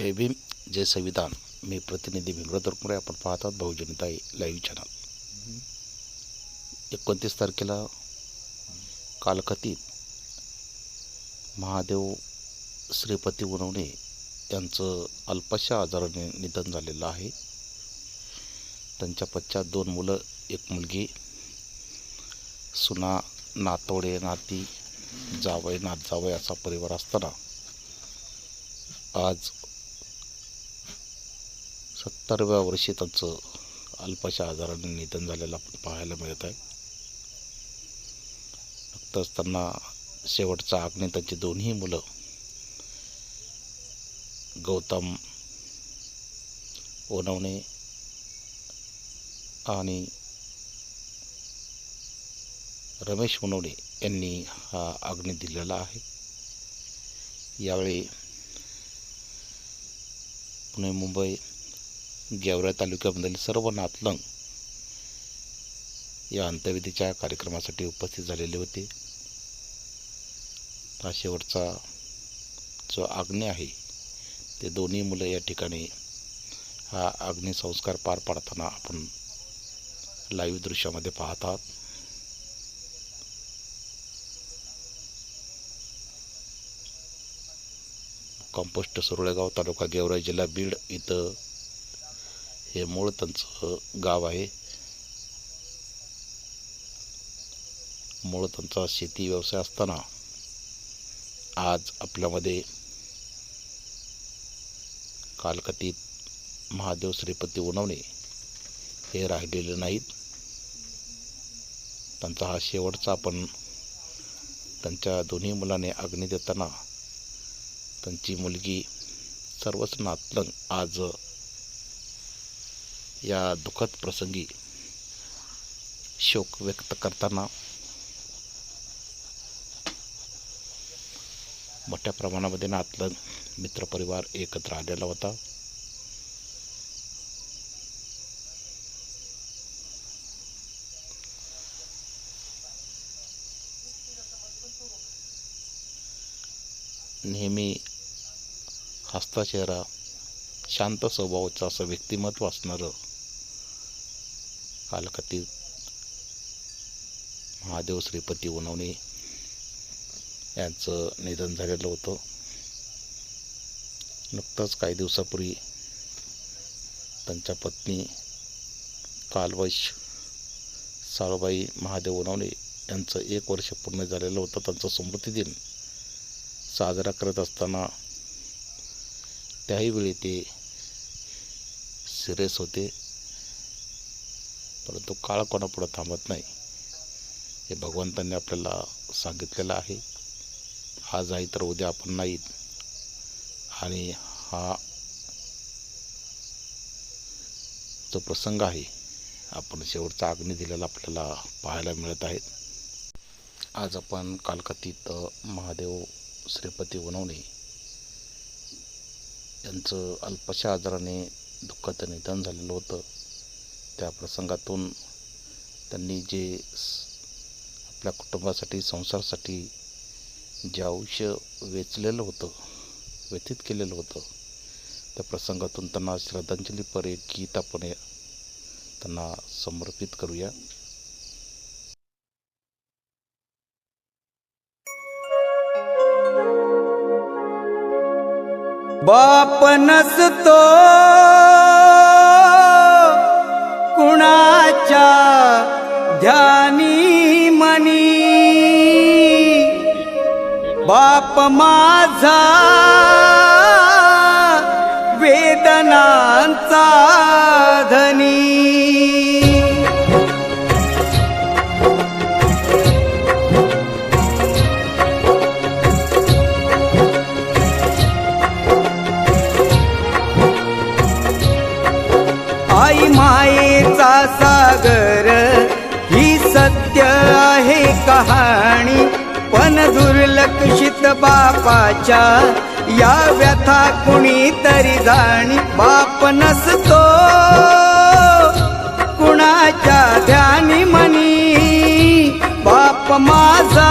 जय भीम जय संविधान. मी प्रतिनिधी भीमराव तरकुरे आपण पाहतात बहुजनताई लाईव्ह चॅनल एकोणतीस तारखेला कालकथित महादेव श्रीपती उनवणे यांचं अल्पशा आजाराने निधन झालेलं आहे. त्यांच्या पश्चात दोन मुलं एक मुलगी सुना नातवडे नाती जावई नात जावई असा परिवार असताना आज सत्तरव्या वर्षी त्यांचं अल्पशा आजाराने निधन झालेलं आपण पाहायला मिळत आहे. नुकतंच त्यांना शेवटचा आग्ने त्यांची दोन्ही मुलं गौतम ओनवणे आणि रमेश ओनवणे यांनी हा आग्ने दिलेला आहे. यावेळी पुणे मुंबई गेवरा तालुक्यामधील सर्व नातलंग या अंत्यविधीच्या कार्यक्रमासाठी उपस्थित झालेले होते. हा शेवटचा जो आग्ने आहे ते दोन्ही मुलं या ठिकाणी हा अग्निसंस्कार पार पाडताना आपण लाईव्ह दृश्यामध्ये पाहत आहात. कंपोस्ट सुरळेगाव तालुका गेवराई जिल्हा बीड इथं हे मूळ त्यांचं गाव आहे. मूळ त्यांचा शेती व्यवसाय असताना आज आपल्यामध्ये कालकथित महादेव श्रीपती उनवणे हे राहिलेले नाहीत. त्यांचा हा शेवटचा आपण त्यांच्या दोन्ही मुलाने अग्नी देताना त्यांची मुलगी सर्वच नातलंग आज या दुःखद प्रसंगी शोक व्यक्त करताना मोठ्या प्रमाणामध्ये नातलं मित्रपरिवार एकत्र आलेला होता. नेहमी हस्ताचेहरा शांत स्वभावाचं असं व्यक्तिमत्व असणारं कालखती महादेव श्रीपती उनवणे यांचं निधन झालेलं होतं. नुकतंच काही दिवसापूर्वी त्यांच्या पत्नी कालवश साळबाई महादेव उनवणे यांचं एक वर्ष पूर्ण झालेलं होतं. त्यांचं स्मृतिदिन साजरा करत असताना त्याही वेळी ते सिरियस होते. परंतु काळ कोणापुढं थांबत नाही. हे भगवंतांनी आपल्याला सांगितलेलं आहे. आज आहे तर उद्या आपण नाहीत. आणि हा जो प्रसंग आहे आपण शेवटचा अग्नी दिलेला आपल्याला पाहायला मिळत आहेत. आज आपण कालकथित महादेव श्रीपती वनवणे यांचं अल्पशा आजाराने दुःखाचं निधन झालेलं होतं. त्या प्रसंगातून त्यांनी जे आपल्या कुटुंबासाठी संसारासाठी जे आयुष्य वेचलेलं होतं व्यतीत केलेलं होतं त्या प्रसंगातून त्यांना श्रद्धांजलीपर एक गीत आपण त्यांना समर्पित करूया. बाप नसतो कुणाच्या ध्यानी मनी. बाप माझा बापाच्या या व्यथा कुणी तरी जाणी बाप नसतो. कुणाच्या ध्यानी मनी बाप माझा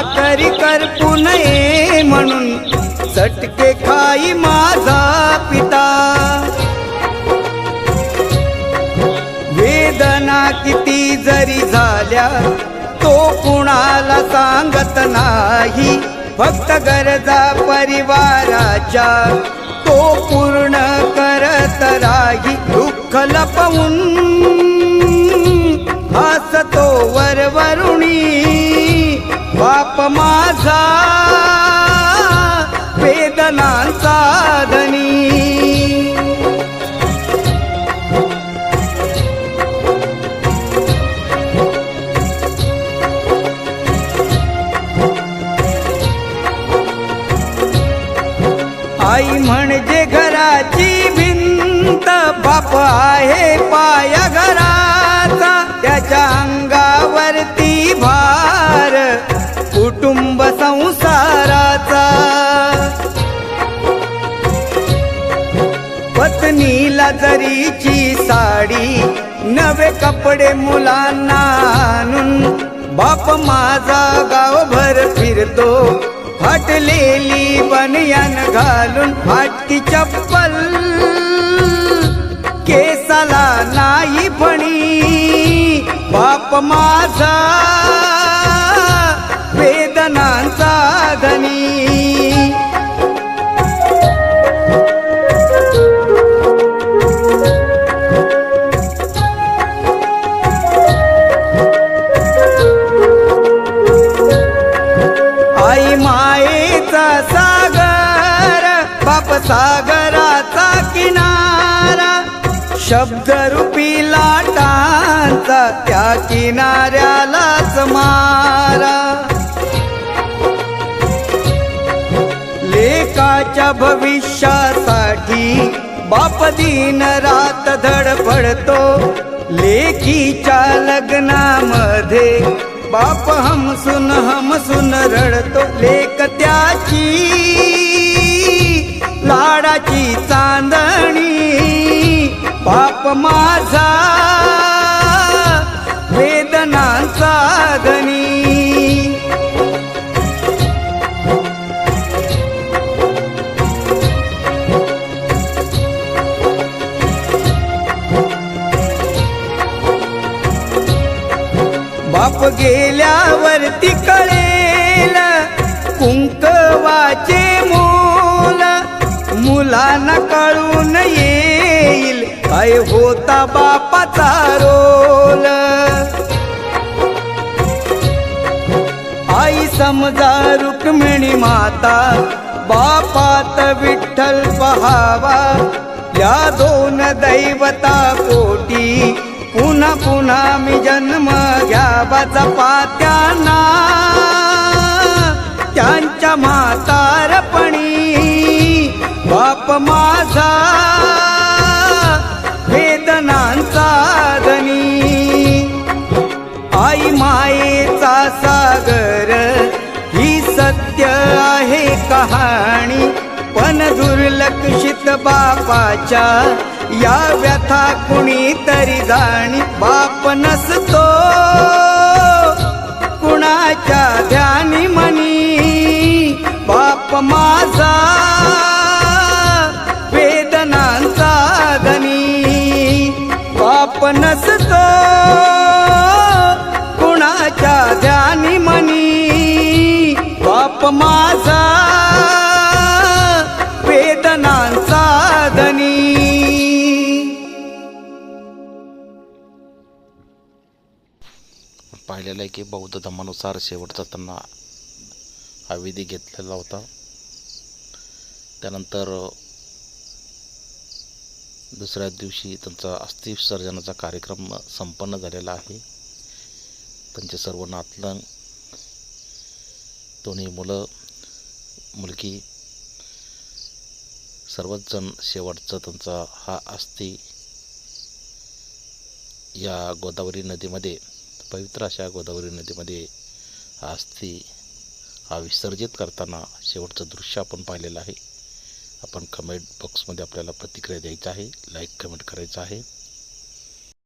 भाकरी करपू नये म्हणून चटके खाई माझा पिता. वेदना किती जरी झाल्या तो कुणाला सांगत नाही. फक्त गरजा परिवाराच्या तो पूर्ण करत राही. दुःख लपवून हसतो वरवरुणी. बाप माझा वेदनांचा धनी. आई म्हणजे घराची भिंत बाप आहे पाया घरा साडी नवे कपडे मुलांना आणून बाप माझा गावभर फिरतो. फाटलेली बनियान घालून फाटकी चप्पल केसाला नाही फणी. बाप माझा शब्द रूपी लाटांचा त्या किनाऱ्यालाच मारा. लेकाच्या भविष्यासाठी बाप दिन रात धडपडतो लेकीच्या लग्नामध्ये बाप हमसून हमसून रडतो. लेक त्याची लाडाची चा माझा वेदनांचा साधनी. बाप गेल्यावर काय होता बापाचा रोल? आई समजा रुक्मिणी माता बापात विठ्ठल पहावा. या दोन दैवता कोटी पुन्हा पुन्हा मी जन्म घ्यावा जपात्यांना. त्यांच्या म्हातारपणी बाप माझा आहे कहाणी. पण दुर्लक्षित बापाच्या या व्यथा कुणी तरी जाणी. बाप नसतो कुणाच्या ध्यानी मनी. बाप माझ की बौद्ध धर्मानुसार शेवटचा त्यांना हा विधी घेतलेला होता. त्यानंतर दुसऱ्या दिवशी त्यांचा अस्थिविसर्जनाचा कार्यक्रम संपन्न झालेला आहे. त्यांचे सर्व नातलंग दोन्ही मुलं मुलगी सर्वच जण शेवटचा त्यांचा हा अस्थि या गोदावरी नदीमध्ये पवित्र अशा गोदावरी नदीमध्ये हा अस्थि हा विसर्जित करताना शेवटचं दृश्य आपण पाहिलेलं आहे. आपण कमेंट बॉक्समध्ये आपल्याला प्रतिक्रिया द्यायची आहे. लाईक कमेंट करायचं आहे.